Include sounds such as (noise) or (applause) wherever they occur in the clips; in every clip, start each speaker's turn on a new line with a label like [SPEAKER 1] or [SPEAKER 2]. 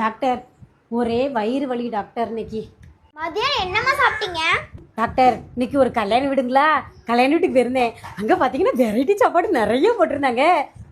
[SPEAKER 1] Doctor ஒரே வயிறு வலி டாக்டர் இன்னைக்கு.
[SPEAKER 2] மதியம் என்னம்மா சாப்பிட்டீங்க?
[SPEAKER 1] டாக்டர் இன்னைக்கு ஒரு கல்யாணம் வீடுங்களா? கல்யாண வீட்டுக்கு போயிருந்தேன். அங்கே பார்த்தீங்கன்னா வெரைட்டி சாப்பாடு நிறைய போட்டிருந்தாங்க.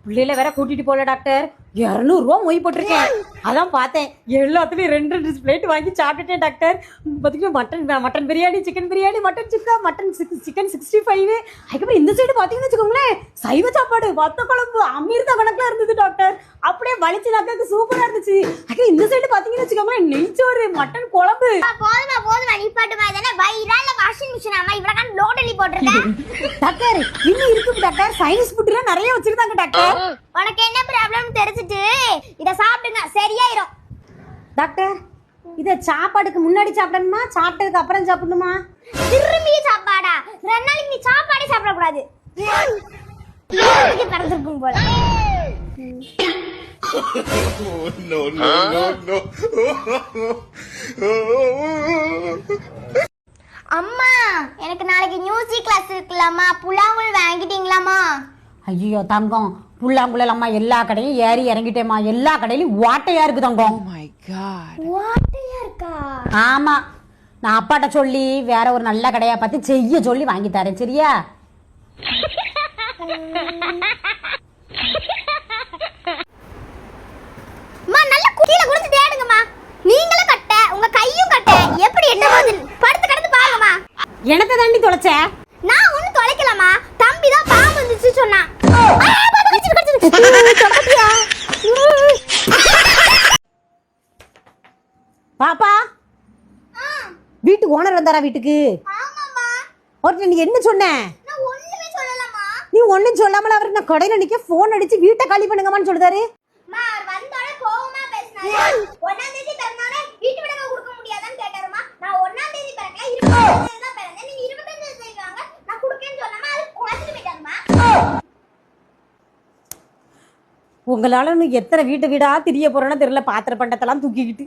[SPEAKER 1] பிள்ளையில வேற கூட்டிட்டு போல டாக்டர். இரநூறுவா மொய் போட்டிருக்கேன். அதான் பார்த்தேன். எல்லாத்துலேயும் ரெண்டு ரெண்டு பிளேட் வாங்கி சாப்பிட்டுட்டேன் டாக்டர் பார்த்தீங்கன்னா mutton mutton biryani chicken biryani mutton chukka mutton chicken sixty five அதுக்கப்புறம் இந்த சைடு பார்த்தீங்கன்னு வச்சுக்கோங்களேன் சைவ சாப்பாடு வத்த குழம்பு அமிர்த கணக்கில் இருந்தது டாக்டர் அப்படியே வலிச்சு நக்காக்கு சூப்பராக இருந்துச்சு. அதுக்கு இந்த சைடு பார்த்தீங்கன்னு வச்சுக்கோங்களேன் நெய்ச்சோறு மட்டன் குழம்பு.
[SPEAKER 2] போதுமா போதுமா நிப்பாட்டுமா தானே? வயிறா இல்ல வாஷிங் மிஷின் ஆமா இவ்வளவு லோடலி போட்டிருக்கேன். (laughs)
[SPEAKER 1] டாக்டர் இன்னும் இருக்கு டாக்டர் சைனீஸ் ஃபுட்லாம் நிறைய வச்சிருக்காங்க டாக்டர்
[SPEAKER 2] உனக்கு என்ன ப்ராப்ளம் தெரிஞ்சுட்டு இத சாப்பிடுங்க. சரியாயிரும்.
[SPEAKER 1] டாக்டர் இதை சாப்பாடுக்கு முன்னாடி சாப்பிடணுமா? சாப்பிட்டதுக்கு அப்புறம் சாப்பிடணுமா?
[SPEAKER 2] திரும்பி சாப்பாடா? ரெண்டு நாளைக்கு நீ சாப்பாடே சாப்பிடக்கூடாது. பிறந்திருக்கும் போல. அம்மா எனக்கு நாளைக்கு மியூசிக் கிளாஸ் இருக்குல்லம்மா. புல்லாங்குழல் வாங்கிட்டீங்களாம்மா.
[SPEAKER 1] ஐயோ தங்கம். புல்லாங்குழலம்மா எல்லா கடையும் ஏறி இறங்கிட்டேம்மா. எல்லா கடையிலும் வாட்டையா இருக்கு தங்கம்
[SPEAKER 2] வாட்டையா இருக்கா?
[SPEAKER 1] ஆமா. நான் அப்பாட்ட சொல்லி வேற ஒரு நல்ல கடையா பார்த்து செய்ய சொல்லி வாங்கி தரேன் சரியா?
[SPEAKER 2] அம்மா நல்ல குட்டியில குடிச்சு தேடுங்கம்மா. நீங்களும் கட்ட உங்க கையும் கட்ட. எப்படி என்ன படுத்து கிடந்து பாருங்கம்மா.
[SPEAKER 1] எனத்தை தாண்டி தொலைச்ச?
[SPEAKER 2] நான் ஒன்னும் தொலைக்கலம்மா. தம்பி தான் பாம்பு வந்துச்சு சொன்னான். (laughs)
[SPEAKER 1] பாப்பா. வீட்டுக்கு ஓனர் வந்தாரா வீட்டுக்கு?
[SPEAKER 2] ஆமாம்மா
[SPEAKER 1] நீ என்ன சொன்ன? நீ ஒன்றும் சொல்லாமல் அவர் நான் கடையில் நிற்க ஃபோன் அடிச்சு வீட்டை காலி பண்ணுங்கம்மான்னு சொல்லுதாரு. உங்களால எத்தனை வீட்டு வீடா திரிய போறேன்னு தெரியல பாத்திர பண்டத்தெல்லாம் தூக்கிக்கிட்டு.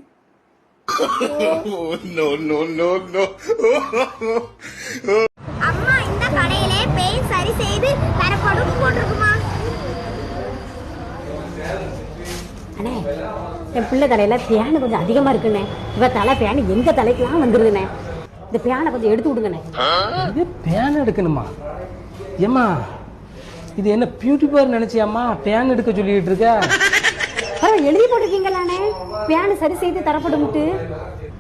[SPEAKER 1] (laughs)
[SPEAKER 2] அம்மா இந்த கடையிலே பெயிண்ட் சரி செய்து தரப்படும் போட்டிருக்குமா?
[SPEAKER 1] அண்ணே என் பிள்ளை தலையில பேனு கொஞ்சம் அதிகமா இருக்குண்ணே. இவ தலை பேனு எங்க தலைக்கெல்லாம் வந்துருதுண்ணே. இந்த பேனை கொஞ்சம் எடுத்து விடுங்கண்ணே.
[SPEAKER 3] இது பேன் எடுக்கணுமா? ஏம்மா இது என்ன பியூட்டி பார் நினைச்சியாம்மா? பேன் எடுக்க சொல்லிட்டு இருக்க?
[SPEAKER 1] எழுதி போட்டிருக்கீங்களாண்ணே? பேனு சரி செய்து தரப்படும்ட்டு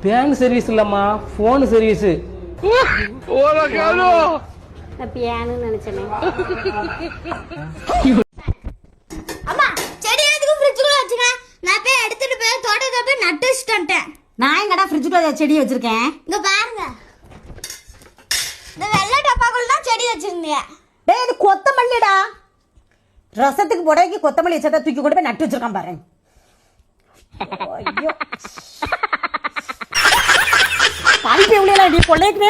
[SPEAKER 3] பேன் சர்வீஸ் இல்லம்மா ஃபோன் சர்வீஸ்
[SPEAKER 1] பேனு நினைச்சேனே.
[SPEAKER 2] அம்மா செடி எதுக்கு ஃப்ரிட்ஜுக்குள்ள வச்சுங்க நான் போய் எடுத்துட்டு போய் தோட்டத்தை போய் நட்டு வச்சுட்டு வந்துட்டேன்.
[SPEAKER 1] நான் எங்கடா ஃப்ரிட்ஜுக்குள்ள செடி வச்சிருக்கேன்?
[SPEAKER 2] இங்க பாருங்க. இந்த வெள்ளை டப்பாக்குள்ள தான் செடி வச்சிருந்தீங்க
[SPEAKER 1] டேய் இது கொத்தமல்லிடா. ரசத்துக்கு புடவைக்கு கொத்தமல்லி வச்சதை தூக்கி கொண்டு போய் நட்டு வச்சிருக்கான் பாரு. ஐயோ. பைப்பு எவ்வளோ நீ கொள்ளைக்குனே